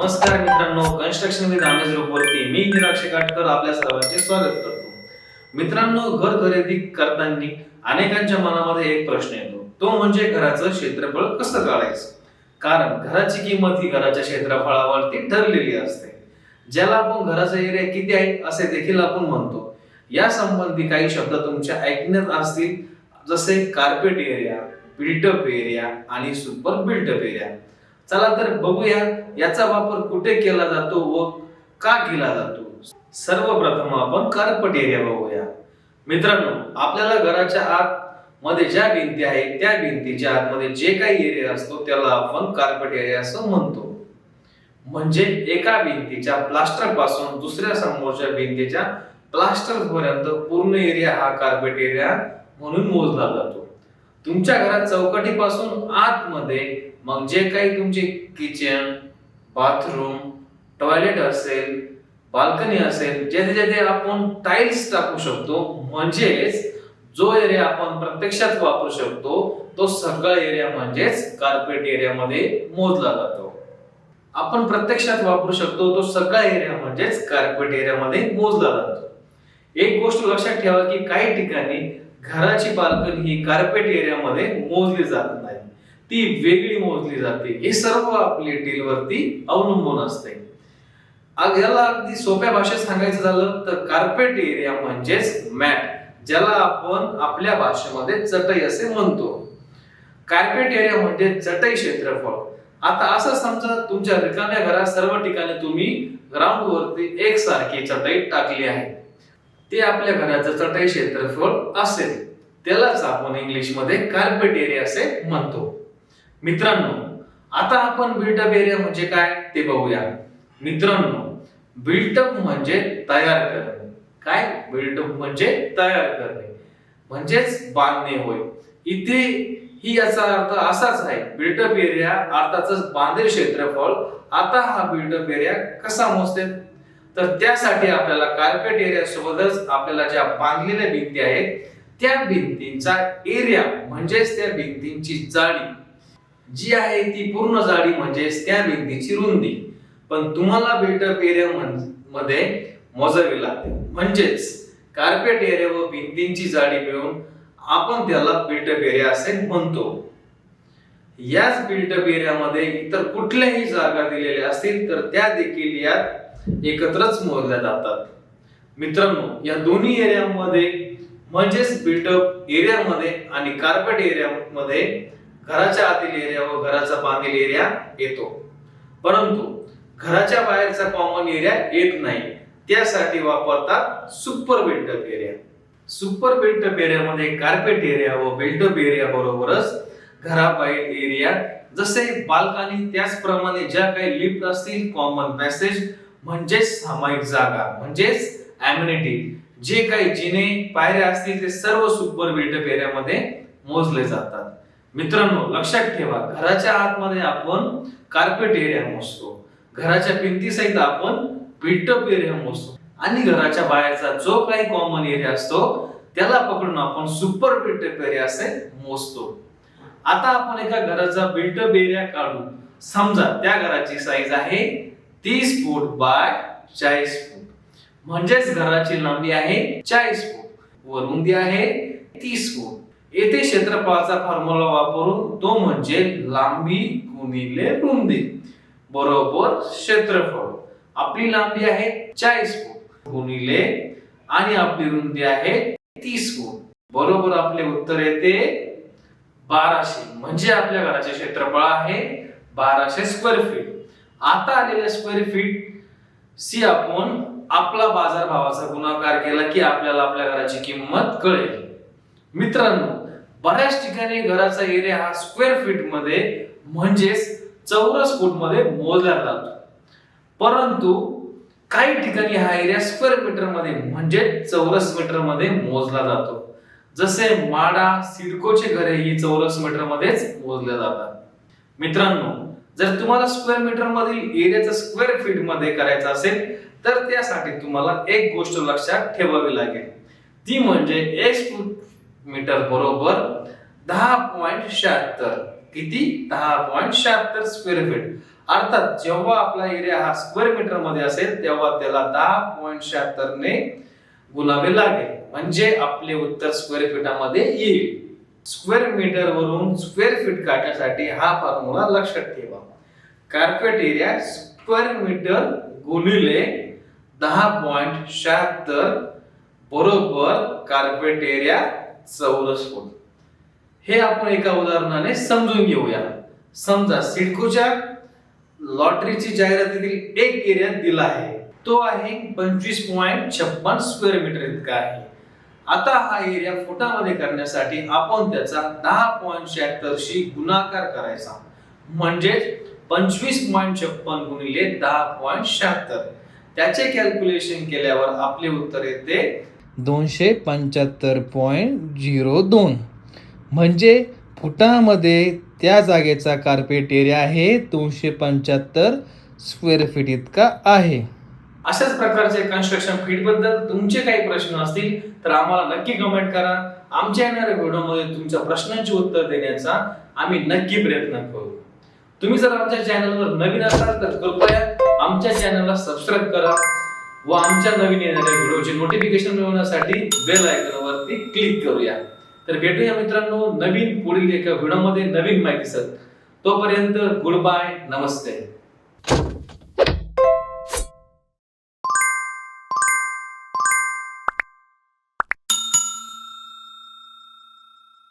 नमस्कार मित्रांनो construction with आमेज वरती मी निराक्ष काटकर आपल्या सर्वांचे स्वागत करतो. मित्रांनो घर खरेदी करताना अनेकांच्या मनामध्ये एक प्रश्न येतो. तो म्हणजे घराचं क्षेत्रफळ कसं काढायचं? कारण घराची किंमत ही घराच्या क्षेत्रफळावरती ठरलेली असते. ज्याला आपण घराचा एरिया किती आहे असे देखील आपण म्हणतो. या संबंधी काही शब्द तुमच्या ऐकण्यात असतील जसे carpet area built up area आणि सुपर बिल्टअप एरिया चला तर बघूया याचा वापर कुठे केला जातो व का केला जातो? सर्वप्रथम आपण कार्पेट एरिया बघूया. मित्रांनो आपल्याला घराच्या आत मध्ये ज्या भिंती आहेत त्या भिंतीच्या आतमध्ये जे काही एरिया असतो त्याला आपण कार्पेट एरिया असं म्हणतो. म्हणजे एका भिंतीच्या प्लास्टरपासून दुसऱ्या समोरच्या भिंतीच्या प्लास्टर पर्यंत पूर्ण एरिया हा कार्पेट एरिया म्हणून मोजला जातो. तुमच्या घरात चौकटीपासून आतमध्ये मग जे काही तुमचे किचन बाथरूम टॉयलेट असेल बाल्कनी असेल जेथे जेथे आपण टाइल्स टाकू शकतो म्हणजेच जो एरिया आपण प्रत्यक्षात वापरू शकतो तो सगळा एरिया म्हणजेच कार्पेट एरियामध्ये मोजला जातो. आपण प्रत्यक्षात वापरू शकतो तो सगळा एरिया म्हणजेच कार्पेट एरियामध्ये मोजला जातो. एक गोष्ट लक्षात ठेवा की काही ठिकाणी घराची बाल्कनी ही कार्पेट एरियामध्ये मोजली जात नाही. ती वेगळी मोजली जाते. हे सर्व आपली डीलवरती अवलंबून असते. अग- याला अगदी सोप्या भाषेत सांगायचं झालं तर कार्पेट एरिया म्हणजेच मॅट ज्याला आपण आपल्या भाषेमध्ये चटई असे म्हणतो. कार्पेट एरिया म्हणजे चटई क्षेत्रफळ. आता असं समजा तुमच्या रिकाम्या घरात सर्व ठिकाणी तुम्ही ग्राउंड वरती एकसारखी चटई टाकली आहे. ते आपल्या घराचं चटई क्षेत्रफळ असेल. त्यालाच आपण इंग्लिशमध्ये कार्पेट एरिया असे म्हणतो. मित्रांनो आता आपण बिल्टअप एरिया म्हणजे काय ते बघूया. मित्रांनो बिल्टअप म्हणजे तयार करणे. काय? बिल्टअप म्हणजे तयार करणे. म्हणजेच बांधणे होय. इथे ही याचा अर्थ असाच आहे. बिल्टअप एरिया अर्थातच बांधील क्षेत्रफळ. आता हा बिल्टअप एरिया कसा मोजते? तर त्यासाठी आपल्याला कार्पेट एरिया सोबतच आपल्याला ज्या बांधलेल्या भिंती आहेत त्या भिंतींचा एरिया म्हणजेच त्या भिंतींची जाडी. जी आहे ती पूर्ण जाडी म्हणजेच त्या भिंतीची रुंदी. पण तुम्हाला बिल्टअप एरिया मध्ये मोजावी लागते. म्हणजेच कार्पेट एरिया व भिंतींची जाडी मिळून आपण त्याला बिल्टअप एरिया असे म्हणतो. याच बिल्टअप एरियामध्ये इतर कुठल्याही जागा दिलेल्या असतील तर त्या देखील यात एकत्रच मोजल्या जातात. मित्रांनो या दोन्ही एरियामध्ये म्हणजेच बिल्टअप एरियामध्ये आणि कार्पेट एरियामध्ये घराच्या आतील एरिया व घराचा बांधील एरिया येतो. परंतु घराच्या बाहेरचा कॉमन एरिया येत नाही. त्यासाठी वापरतात super built up area super built up एरियामध्ये कार्पेट एरिया व बिल्टअप एरिया बरोबरच घराबाहेर एरिया जसे बाल्कनी त्याचप्रमाणे ज्या काही लिफ्ट असतील कॉमन पॅसेज म्हणजेच सामायिक जागा म्हणजेच ॲम्युनिटी जे काही जिने पायऱ्या असतील ते सर्व सुपर बिल्टअप एरियामध्ये मोजले जातात. मित्रांनो लक्षात ठेवा घराच्या आतमध्ये आपण कार्पेट एरिया मोजतो. घराच्या भिंतीसहित आपण बिल्टअप एरिया मोजतो. आणि घराच्या बाहेरचा जो काही कॉमन एरिया असतो त्याला पकडून आपण सुपर बिल्टअप एरिया असे मोजतो. आता आपण एका घराचा बिल्टअप एरिया काढू. समजा त्या घराची साईज आहे तीस फूट बाय चाळीस फूट. म्हणजेच घराची लांबी आहे चाळीस फूट. व रुंदी आहे तीस फूट. येथे क्षेत्रफळाचा फॉर्म्युला वापरून तो म्हणजे लांबी गुणिले रुंदी. बरोबर क्षेत्रफळ. आपली लांबी आहे चाळीस फूट गुणिले आणि आपली रुंदी आहे तीस फूट. बरोबर आपले उत्तर येते बाराशे. म्हणजे आपल्या घराचे क्षेत्रफळ आहे बाराशे स्क्वेअर फीट आता आलेल्या स्क्वेअर फीट सी आपण आपला बाजार भावाचा गुणाकार केला की आपल्याला आपल्या घराची किंमत कळेल. मित्रांनो बऱ्याच ठिकाणी घराचा एरिया हा स्क्वेअर फीटमध्ये म्हणजेच चौरस फूटमध्ये मोजला जातो. परंतु काही ठिकाणी हा एरिया स्क्वेअर मीटरमध्ये म्हणजे चौरस मीटरमध्ये मोजला जातो. जसे माडा सिडकोचे घरे ही चौरस मीटर मध्येच मोजल्या जातात. मित्रांनो जर तुम्हाला स्क्वेअर मीटर मधील एरियाचा स्क्वेअर फीटमध्ये करायचं असेल तर त्यासाठी तुम्हाला एक गोष्ट लक्षात ठेवावी लागेल. ती म्हणजे एक मीटर बरोबर दहा पॉईंट शहात्तर. किती? दहा पॉईंट शहात्तर स्क्वेअर फीट अर्थात जेव्हा आपला एरिया हा स्क्वेअर मीटरमध्ये असेल तेव्हा त्याला दहा पॉईंट शहात्तरने गुणावे लागेल. म्हणजे आपले उत्तर स्क्वेअर फीटामध्ये येईल. स्क्वेअर मीटर वरून स्क्वेअर फीट काढण्यासाठी हा फॉर्म्युला लक्षात ठेवा. कार्पेट एरिया स्क्वेअर मीटर गुणिले दहा पॉइंट शहात्तर बरोबर कार्पेट एरिया चौरस फूट हे आपण एका उदाहरणाने समजून घेऊया. समजा सिडकोच्या लॉटरीची जाहिरातीतील एक एरिया दिला आहे. तो आहे पंचवीस पॉईंट छप्पन स्क्वेअर मीटर इतका आहे. आता हा एरिया फुटामध्ये करण्यासाठी आपण त्याचा दहा पॉईंट शहात्तरशी गुणाकार करायचा. म्हणजेच पंचवीस पॉईंट छप्पन गुणिले दहा पॉईंट शहात्तर. त्याचे कॅल्क्युलेशन केल्यावर आपले उत्तर येते दोनशे पंच्याहत्तर पॉईंट झिरो दोन. म्हणजे फुटामध्ये त्या जागेचा कार्पेट एरिया आहे दोनशे पंच्याहत्तर स्क्वेअर फीट इतका आहे. अशाच प्रकारचे कन्स्ट्रक्शन फीटबद्दल तुमचे काही प्रश्न असतील तर आम्हाला नक्की कमेंट करा. आमच्या येणाऱ्या व्हिडिओमध्ये तुमच्या प्रश्नांची उत्तर देण्याचा आम्ही नक्की प्रयत्न करू. तुम्ही जर आमच्या चॅनलवर नवीन असाल तर कृपया आमच्या चॅनलला सबस्क्राईब करा. व आमच्या नवीन येणाऱ्या व्हिडिओचे नोटिफिकेशन मिळवण्यासाठी बेल आयकॉनवरती क्लिक करूया. तर भेटूया मित्रांनो नवीन पुढील एका व्हिडिओमध्ये नवीन माहिती सर तोपर्यंत गुड बाय नमस्ते.